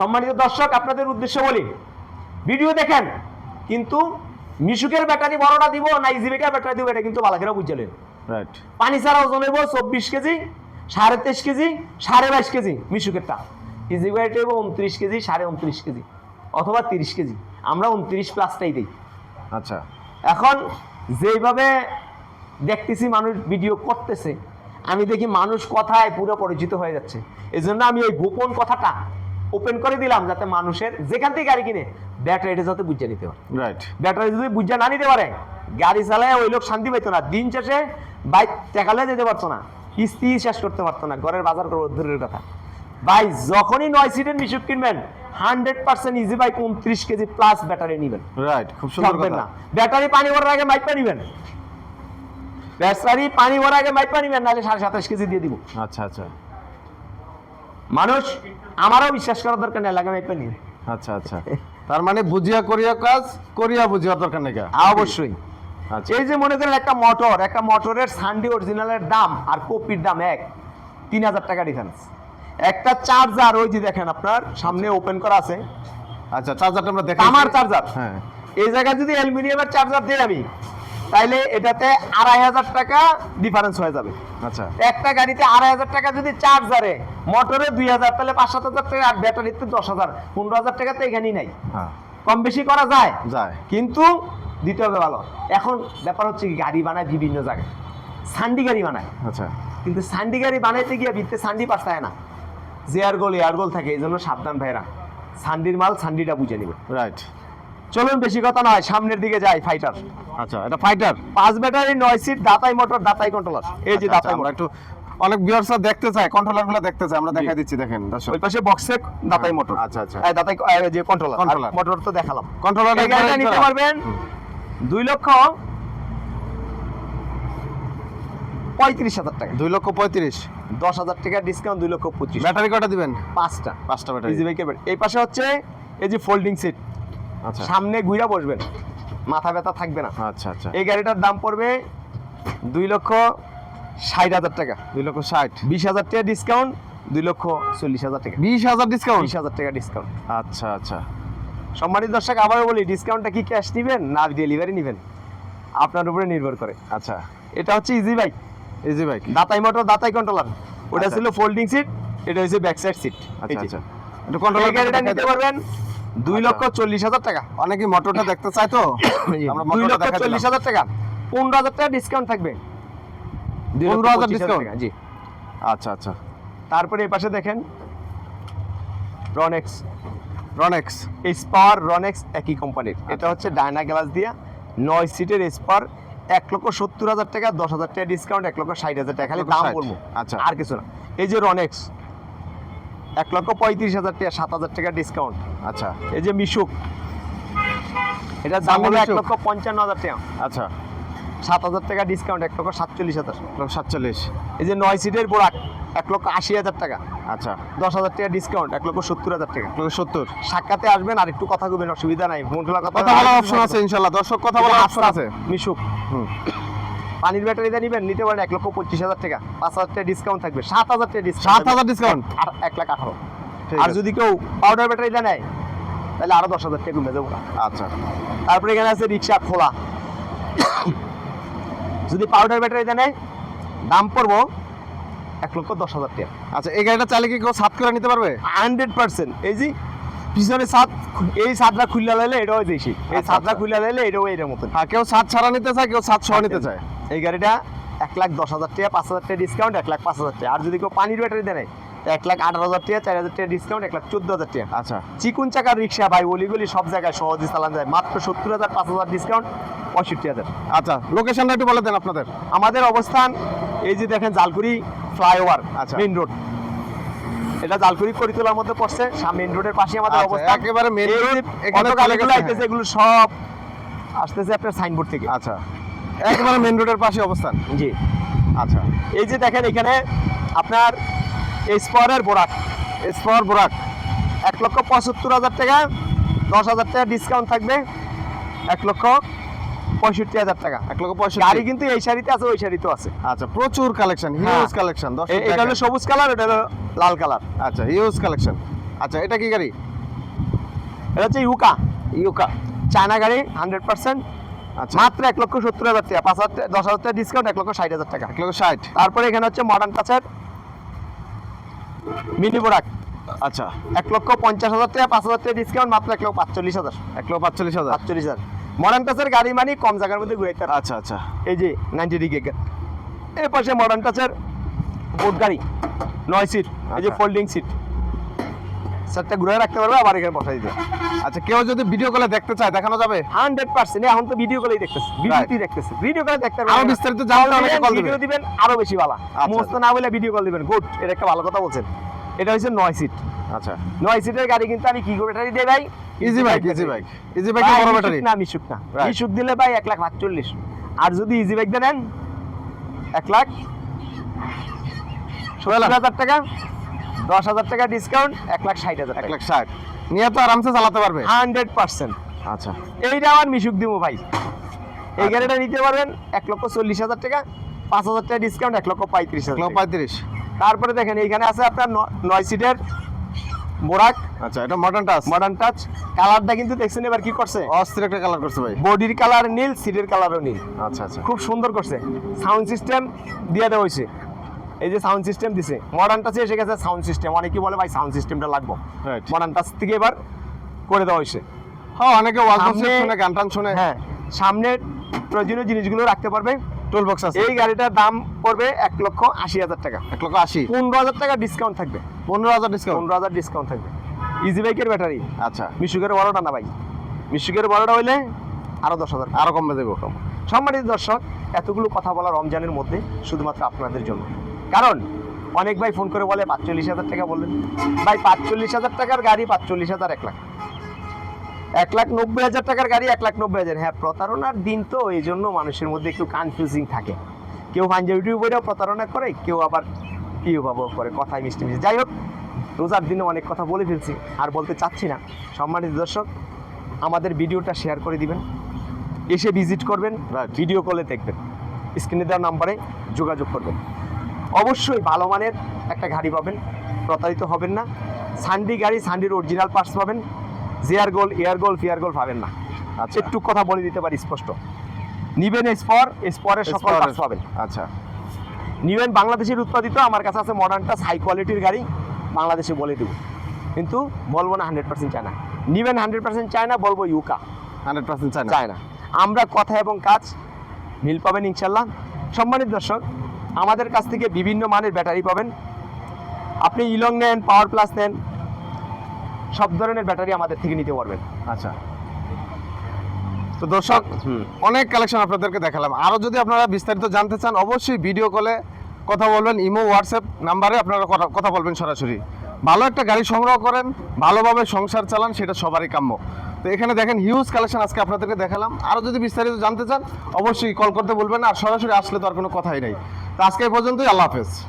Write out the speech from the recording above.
সম্মানিত দর্শক আপনাদের উদ্দেশ্যে বলি ভিডিও দেখেন কিন্তু মিশুকের ব্যাটারি বড়টা দিব না ইজিবেকের ব্যাটারি দিব এটা কিন্তু বালাকেরা বুঝলেন রাইট পানি ছাড়া ওজন হইব চব্বিশ কেজি সাড়ে তেইশ কেজি সাড়ে বাইশ কেজি মিশুকেরটা। ইজিবেকটা হইব উনত্রিশ কেজি সাড়ে উনত্রিশ কেজি অথবা তিরিশ কেজি। আমরা উনত্রিশ প্লাসটাই দিই। আচ্ছা। এখন যেইভাবে দেখতেছি মানুষ ভিডিও করতেছে আমি দেখি মানুষ কথায় পুরো পরিচিত হয়ে যাচ্ছে। এই আমি ওই গোপন কথাটা ওপেন করে দিলাম যাতে মানুষের যেখান থেকে গাড়ি কিনে ব্যাটারিটা যাতে বুঝে নিতে পারে। রাইট ব্যাটারি যদি বুঝে না নিতে পারে গাড়ি চালায় ওই লোক শান্তি পাইতো না। দিন শেষে বাইক টেকালে যেতে পারতো না কিস্তি শেষ করতে পারতো না ঘরের বাজার করব দূরের কথা। ভাই যখনই নয় সিটের মিশুক কিনবেন হান্ড্রেড পার্সেন্ট ইজি বাইক উনত্রিশ কেজি প্লাস ব্যাটারি নেবেন। রাইট খুব সুন্দর না। ব্যাটারি পানি ভরার আগে মাইপা নিবেন। ব্যাটারি পানি ভরার আগে মাইপা নিবেন নাহলে সাড়ে সাতাশ কেজি দিয়ে দিব। আচ্ছা আচ্ছা। মানুষ আমারও বিশ্বাস করার দরকার নেই লাগে মাইপা নিয়ে আচ্ছা আচ্ছা। তার মানে বুঝিয়া করিয়া কাজ করিয়া বুঝিয়া দরকার নেই অবশ্যই। আচ্ছা। এই যে মনে করেন একটা মোটর একটা মোটরের সানডে অরিজিনালের দাম আর কপির দাম এক তিন হাজার টাকা ডিফারেন্স একটা চার্জার ওই যে দেখেন আপনার সামনে ওপেন করা আছে। আচ্ছা চার্জারটা আমরা দেখাই। আমার চার্জার হ্যাঁ। এই জায়গায় যদি অ্যালুমিনিয়ামের চার্জার দিই আমি তাইলে এটাতে আড়াই হাজার টাকা ডিফারেন্স হয়ে যাবে। আচ্ছা। একটা গাড়িতে আড়াই হাজার টাকা যদি চার্জারে মোটরে দুই হাজার তাহলে পাঁচ সাত হাজার টাকা আর ব্যাটারিতে দশ হাজার পনেরো হাজার টাকা তো এখানেই নাই। হ্যাঁ। কম বেশি করা যায়। যায়। কিন্তু দিতে হবে ভালো। এখন ব্যাপার হচ্ছে কি গাড়ি বানায় বিভিন্ন জায়গায়। সান্ডি গাড়ি বানায়। আচ্ছা। কিন্তু সান্ডি গাড়ি বানাইতে গিয়ে ভিত্তে সান্ডি পাঠায় না। যে আর গোল এয়ার গোল থাকে এই জন্য সাবধান ভাইরা। সান্ডির মাল সান্ডিটা বুঝে নিবে। রাইট চলুন বেশি কথা নয় সামনের দিকে যাই ফাইটার আচ্ছা এটা ফাইটার পাঁচ ব্যাটারি নয় সিট দাতাই মোটর দাতাই কন্ট্রোলার এই যে দাতাই আচ্ছা, মোটর একটু অনেক ভিউয়ার্সরা দেখতে চায় কন্ট্রোলারগুলো দেখতে চায় আমরা দেখাই দিচ্ছি দেখেন দর্শক। ওই পাশে বক্সে দাতাই মোটর আচ্ছা, আচ্ছা। এই দাতাই যে কন্ট্রোলার। মোটর তো দেখালাম। কন্ট্রোলার গাড়িটা নিতে পারবেন? দুই লক্ষ পঁয়ত্রিশ হাজার টাকা। দুই লক্ষ পঁয়ত্রিশ। দশ হাজার টাকা ডিসকাউন্ট দুই লক্ষ পঁচিশ। ব্যাটারি কটা দিবেন? পাঁচটা। পাঁচটা ব্যাটারি এই পাশে হচ্ছে এই যে ফোল্ডিং সিট আচ্ছা সামনে ঘুরা বসবেন। মাথা ব্যথা থাকবে না। আচ্ছা আচ্ছা। এই গাড়িটার দাম পড়বে দুই লক্ষ ষাট হাজার টাকা। দুই লক্ষ ষাট। বিশ হাজার টাকা ডিসকাউন্ট দুই লক্ষ চল্লিশ হাজার টাকা। বিশ হাজার ডিসকাউন্ট বিশ হাজার টাকা ডিসকাউন্ট আচ্ছা আচ্ছা। সম্মানিত দর্শক আবারও বলি ডিসকাউন্টটা কি ক্যাশ নেবেন না ডেলিভারি নেবেন? আপনার উপরে নির্ভর করে। আচ্ছা। এটা হচ্ছে ইজি বাইক ইজি বাইক দাতাই মোটর দাতাই কন্ট্রোলার ওটা আচ্ছা। ছিল ফোল্ডিং সিট এটা হচ্ছে ব্যাক সাইড সিট আচ্ছা। আচ্ছা এই কন্ট্রোলার গাড়িটা নিতে পারবেন দুই আচ্ছা। লক্ষ চল্লিশ হাজার টাকা। অনেকে মোটরটা দেখতে চায় তো। দুই লক্ষ চল্লিশ হাজার টাকা। পনেরো হাজার টাকা ডিসকাউন্ট থাকবে। দুই লক্ষ 15,000 পঁচিশ discount? টাকা, জি। আচ্ছা আচ্ছা। তারপরে এই পাশে দেখেন রনেক্স রনেক্স স্পার রনেক্স একই কোম্পানির এটা হচ্ছে ডায়না গ্লাস দিয়া। নয় সিটের স্পার এক লক্ষ সত্তর হাজার টাকা দশ হাজার টাকা ডিসকাউন্ট এক লক্ষ ষাট হাজার টাকা। খালি দাম। বলব। আচ্ছা। আর কিছু না। এই যে রনেক্স এক লক্ষ পঁয়ত্রিশ হাজার টাকা সাত হাজার টাকা ডিসকাউন্ট আচ্ছা। এই যে মিশুক এটা দাম হলো এক লক্ষ পঞ্চান্ন হাজার টাকা। আচ্ছা। সাত হাজার টাকা ডিসকাউন্ট এক লক্ষ সাতচল্লিশ হাজার। এক লক্ষ সাতচল্লিশ। এই যে নয় সিটের বোরাক এক লক্ষ আশি হাজার টাকা। আচ্ছা। দশ হাজার টাকা ডিসকাউন্ট এক লক্ষ সত্তর হাজার টাকা। এক লক্ষ সত্তর। সাক্ষাতে আসবেন আর একটু কথা কবেন অসুবিধা নাই। মন খোলা কথা কথা বলার অপশন আছে ইনশাল্লাহ। দর্শক কথা বলার অপশন আছে। মিশুক। হুম। পানির ব্যাটারিটা নিবেন নিতে পারেন এক লক্ষ পঁচিশ হাজার টাকা। পাঁচ হাজার টাকা ডিসকাউন্ট থাকবে সাত হাজার টাকা ডিসকাউন্ট সাত হাজার ডিসকাউন্ট আর এক লাখ আঠারো। আর যদি কেউ পাউডার ব্যাটারি ব্যাটারিটা নেয় তাহলে আরও দশ হাজার টাকা কমে যাব। আচ্ছা। তারপরে এখানে আছে রিক্সা খোলা। যদি পাউডার ব্যাটারি ব্যাটারিটা নেয় দাম পড়ব এক লক্ষ দশ হাজার টাকা। আচ্ছা এই গাড়িটা চাইলে কি কেউ সাত করে নিতে পারবে? হান্ড্রেড পার্সেন্ট এই যে পিছনে সাত এই সাতটা খুললা লাইলে এটাও দেশি। এই আচ্ছা, সাতটা আচ্ছা। খুললা লাইলে এটাও এটার মতন। হ্যাঁ কেউ সাত ছাড়া নিতে চায় কেউ সাত সহ নিতে চায়। এই গাড়িটা এক লাখ দশ হাজার টাকা পাঁচ হাজার টাকা ডিসকাউন্ট এক লাখ পাঁচ হাজার টাকা। আর যদি কেউ পানির ব্যাটারি দেয় এক লাখ আঠারো হাজার টাকা চার হাজার টাকা ডিসকাউন্ট এক লাখ চোদ্দ হাজার টাকা। আচ্ছা। চিকুন চাকার রিক্সা ভাই অলিগলি সব জায়গায় সহজে চালানো যায়। মাত্র সত্তর হাজার পাঁচ হাজার ডিসকাউন্ট পঁয়ষট্টি হাজার। আচ্ছা লোকেশনটা একটু বলে দেন আপনাদের। আমাদের অবস্থান এই যে দেখেন জালকুড়ি ফ্লাইওভার আচ্ছা। মেইন রোড এটা জালকুড়ি করিতলার মধ্যে পড়ছে মেইন রোডের পাশে আমাদের আচ্ছা, অবস্থান। একেবারে road, যে এখানে আইতেছে এগুলো সব আসতেছে আপনার সাইনবোর্ড থেকে। আচ্ছা একেবারে মেন রোডের পাশে অবস্থান। জি। আচ্ছা। এই যে দেখেন এখানে আপনার স্পরের বোরাক স্পর বোরাক এক লক্ষ পঁচাত্তর হাজার টাকা দশ হাজার টাকা ডিসকাউন্ট থাকবে। এক লক্ষ পঁয়ষট্টি হাজার টাকা। এক লক্ষ গাড়ি পঁয়ষট্টি কিন্তু এই শাড়িতে আছে ওই শাড়িতেও আছে। আচ্ছা প্রচুর কালেকশন। হিউজ কালেকশন এটা হলো সবুজ কালার এটা হলো লাল কালার আচ্ছা হিউজ কালেকশন আচ্ছা এটা কি গাড়ি? এটা হচ্ছে ইউকা। ইউকা। চায়না গাড়ি হান্ড্রেড পার্সেন্ট আচ্ছা। মাত্র এক লক্ষ সত্তর হাজার টাকা পাঁচ হাজার দশ হাজার টাকা ডিসকাউন্ট এক লক্ষ ষাট হাজার টাকা। এক লক্ষ ষাট। তারপরে এখানে হচ্ছে মডার্ন টাচের মিনি বোরাক আচ্ছা। এক লক্ষ পঞ্চাশ হাজার টাকা পাঁচ হাজার টাকা ডিসকাউন্ট মাত্র এক লক্ষ পাঁচচল্লিশ হাজার। এক লক্ষ পাঁচচল্লিশ হাজার। পাঁচচল্লিশ হাজার। মডার্ন টাচের গাড়ি মানে কম জায়গার মধ্যে আচ্ছা আচ্ছা। এই যে নাইনটি ডিগ্রি এর পাশে মডার্ন টাচের বোট গাড়ি নয় সিট এই যে আচ্ছা। ফোল্ডিং সিট সেটটা ঘুরে রাখতে পারবে আবার এখানে বসাই দিতে। আচ্ছা কেউ যদি ভিডিও কলে দেখতে চায় দেখানো যাবে? হান্ড্রেড পার্সেন্ট এখন তো ভিডিও কলেই দেখতেছি ভিডিওতেই দেখতেছি। ভিডিও কলে দেখতে আরও বিস্তারিত জানতে অনেকে। ভিডিও দিবেন। আরও বেশি ভালো। আচ্ছা। না বলে ভিডিও কল দিবেন। গুড এটা একটা ভালো কথা বলছেন। এটা হচ্ছে নয় সিট। আচ্ছা। নয় সিটের গাড়ি কিন্তু আমি কি করে ব্যাটারি দেই ভাই। Easy bike easy bike easy বাইকের ভাই, বড় ব্যাটারি না মিশুক না. মিশুক দিলে ভাই এক লাখ পাঁচচল্লিশ আর যদি ইজি বাইক দেন এক লাখ। সত্তর হাজার টাকা দশ হাজার টাকা ডিসকাউন্ট এক লাখ ষাট হাজার এক টাকা। লাখ ষাট। নিয়ে তো আরামসে চালাতে পারবে। Hundred percent. আচ্ছা। এইটা আমার মিশুক দিব ভাই। এই আচ্ছা। গাড়িটা নিতে পারবেন এক লক্ষ চল্লিশ হাজার টাকা পাঁচ হাজার টাকা ডিসকাউন্ট এক লক্ষ পঁয়ত্রিশ হাজার। পঁয়ত্রিশ। তারপরে দেখেন এইখানে আছে আপনার নয় সিটের বোরাক আচ্ছা এটা মডার্ন টাচ মডার্ন টাচ কালারটা কিন্তু দেখছেন এবার কি করছে? অস্থির একটা কালার করছে ভাই। বডির কালার নীল সিটের কালারও নীল। আচ্ছা আচ্ছা। খুব সুন্দর করছে। সাউন্ড সিস্টেম দিয়ে দেওয়া হয়েছে। এই যে সাউন্ড সিস্টেম দিছে। মডার্ন টাচে এসে গেছে সাউন্ড সিস্টেম অনেকে বলে ভাই সাউন্ড সিস্টেমটা লাগবো. মডার্ন টাচ থেকে এবার করে দেওয়া হয়েছে। হ্যাঁ অনেকে ওয়াজ শুনে গান টান শুনে। হ্যাঁ সামনে প্রয়োজনীয় জিনিসগুলো রাখতে পারবে। টুল বক্স আছে। এই গাড়িটার দাম পড়বে এক লক্ষ আশি হাজার টাকা। এক লক্ষ আশি? পনেরো হাজার টাকা ডিসকাউন্ট থাকবে। পনেরো হাজার ডিসকাউন্ট পনেরো হাজার ডিসকাউন্ট থাকবে। ইজি বাইকের ব্যাটারি আচ্ছা। মিশুকের বড়টা না ভাই মিশুকের বড়টা হইলে আরও দশ হাজার। আরও কমবে দেবো। সম্মানিত দর্শক এতগুলো কথা বলা রমজানের মধ্যে শুধুমাত্র আপনাদের জন্য। কারণ অনেক ভাই ফোন করে বলে পাঁচচল্লিশ হাজার টাকা বললেন। ভাই পাঁচচল্লিশ হাজার টাকার গাড়ি পাঁচচল্লিশ হাজার এক লাখ। এক লাখ নব্বই হাজার টাকার গাড়ি, এক লাখ নব্বই হাজার। হ্যাঁ প্রতারণার দিন তো, এই জন্য মানুষের মধ্যে একটু কনফিউজিং থাকে। কেউ পাঞ্জাবি টিউবেও প্রতারণা করে, কেউ আবার কি ভাবো করে, কথায় মিষ্টি মিষ্টি। যাই হোক, রোজার দিনে অনেক কথা বলে ফেলছি, আর বলতে চাচ্ছি না। সম্মানিত দর্শক, আমাদের ভিডিওটা শেয়ার করে দিবেন। এসে ভিজিট করবেন. ভিডিও কলে দেখবেন। স্ক্রিনে দেওয়া নাম্বারে যোগাযোগ করবেন। অবশ্যই ভালো মানের একটা গাড়ি পাবেন, প্রতারিত হবেন না। সান্ডি গাড়ি সান্ডির অরিজিনাল পার্টস পাবেন। জিয়ার গোল এয়ার গোল ফিয়ার গোল পাবেন না। আচ্ছা। একটু কথা বলে দিতে পারি স্পষ্ট। নিবেন স্পর স্পরের সকল পার্টস পাবেন। আচ্ছা। নিবেন বাংলাদেশের উৎপাদিত আমার কাছে আছে মডার্ন টাচ হাই কোয়ালিটির গাড়ি বাংলাদেশে বলে দেবো। কিন্তু বলব না হান্ড্রেড পার্সেন্ট চায়না। নিবেন হান্ড্রেড পার্সেন্ট চায়না বলব ইউকা। হান্ড্রেড পার্সেন্ট চাই না চায় না আমরা কথা এবং কাজ মিল পাবেন ইনশাল্লাহ। সম্মানিত দর্শক আমাদের কাছ থেকে বিভিন্ন মানের ব্যাটারি পাবেন। আপনি ইলং নেন পাওয়ার প্লাস নেন সব ধরনের ব্যাটারি আমাদের থেকে নিতে পারবেন। আচ্ছা। তো দর্শক অনেক কালেকশন আপনাদেরকে দেখালাম। আরও যদি আপনারা বিস্তারিত জানতে চান অবশ্যই ভিডিও কলে কথা বলবেন ইমো হোয়াটসঅ্যাপ নাম্বারে আপনারা কথা- বলবেন সরাসরি। ভালো একটা গাড়ি সংগ্রহ করেন ভালোভাবে সংসার চালান সেটা সবারই কাম্য। তো এখানে দেখেন হিউজ কালেকশন আজকে আপনাদেরকে দেখালাম। আরও যদি বিস্তারিত জানতে চান অবশ্যই কল করতে বলবেন আর সরাসরি আসলে তো আর কোনো কথাই নেই। তো আজকে এই পর্যন্তই আল্লাহ হাফেজ।